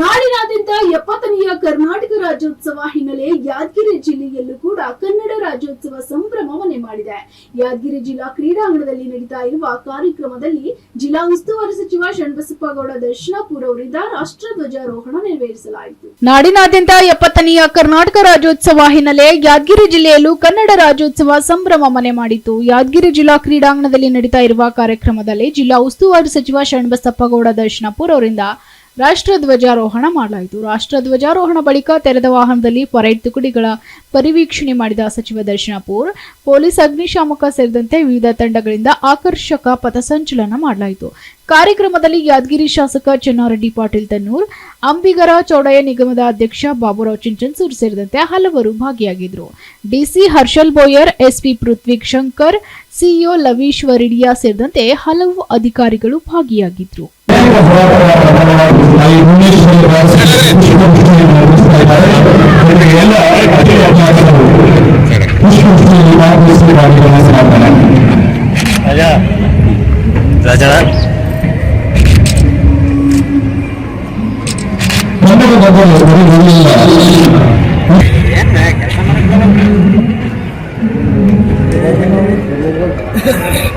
ನಾಡಿನಾದ್ಯಂತ ಎಪ್ಪತ್ತನೆಯ ಕರ್ನಾಟಕ ರಾಜ್ಯೋತ್ಸವ ಹಿನ್ನೆಲೆ ಯಾದಗಿರಿ ಜಿಲ್ಲೆಯಲ್ಲೂ ಕೂಡ ಕನ್ನಡ ರಾಜ್ಯೋತ್ಸವ ಸಂಭ್ರಮ ಮಾಡಿದೆ. ಯಾದಗಿರಿ ಜಿಲ್ಲಾ ಕ್ರೀಡಾಂಗಣದಲ್ಲಿ ನಡೀತಾ ಇರುವ ಕಾರ್ಯಕ್ರಮದಲ್ಲಿ ಜಿಲ್ಲಾ ಉಸ್ತುವಾರಿ ಸಚಿವ ಷಣ್ಬಸಪ್ಪಗೌಡ ಗೌಡ, ದರ್ಶನಾಪುರ ಅವರಿಂದ ರಾಷ್ಟ್ರಧ್ವಜಾರೋಹಣ ನೆರವೇರಿಸಲಾಯಿತು. ನಾಡಿನಾದ್ಯಂತ ಎಪ್ಪತ್ತನೆಯ ಕರ್ನಾಟಕ ರಾಜ್ಯೋತ್ಸವ ಹಿನ್ನೆಲೆ ಯಾದಗಿರಿ ಜಿಲ್ಲೆಯಲ್ಲೂ ಕನ್ನಡ ರಾಜ್ಯೋತ್ಸವ ಸಂಭ್ರಮ ಮನೆ ಮಾಡಿತು ಯಾದಗಿರಿ ಜಿಲ್ಲಾ ಕ್ರೀಡಾಂಗಣದಲ್ಲಿ ನಡೀತಾ ಇರುವ ಕಾರ್ಯಕ್ರಮದಲ್ಲಿ ಜಿಲ್ಲಾ ಉಸ್ತುವಾರಿ ಸಚಿವ ಷಣ್ಬಸಪ್ಪಗೌಡ ಗೌಡ, ದರ್ಶನಾಪುರ ಅವರಿಂದ ರಾಷ್ಟ್ರ ಧ್ವಜಾರೋಹಣ ಮಾಡಲಾಯಿತು. ರಾಷ್ಟ್ರ ಧ್ವಜಾರೋಹಣ ಬಳಿಕ ತೆರೆದ ವಾಹನದಲ್ಲಿ ಪರೇಡ್ ತುಕಡಿಗಳ ಪರಿವೀಕ್ಷಣೆ ಮಾಡಿದ ಸಚಿವ ದರ್ಶನಾಪುರ್, ಪೊಲೀಸ್ ಅಗ್ನಿಶಾಮಕ ಸೇರಿದಂತೆ ವಿವಿಧ ತಂಡಗಳಿಂದ ಆಕರ್ಷಕ ಪಥಸಂಚಲನ ಮಾಡಲಾಯಿತು. ಕಾರ್ಯಕ್ರಮದಲ್ಲಿ ಯಾದಗಿರಿ ಶಾಸಕ ಚೆನ್ನಾರೆಡ್ಡಿ ಪಾಟೀಲ್ ತನ್ನೂರ್, ಅಂಬಿಗರ ಚೌಡಯ್ಯ ನಿಗಮದ ಅಧ್ಯಕ್ಷ ಬಾಬುರಾವ್ ಚಿಂಚನ್ಸೂರ್ ಸೇರಿದಂತೆ ಹಲವರು ಭಾಗಿಯಾಗಿದ್ದರು DC Harshal Boyar, SP Prithvik Shankar, CEO Laveesh Varidiya ಸೇರಿದಂತೆ ಹಲವು ಅಧಿಕಾರಿಗಳು ಭಾಗಿಯಾಗಿದ್ದರು ತಾಯಿ Yeah.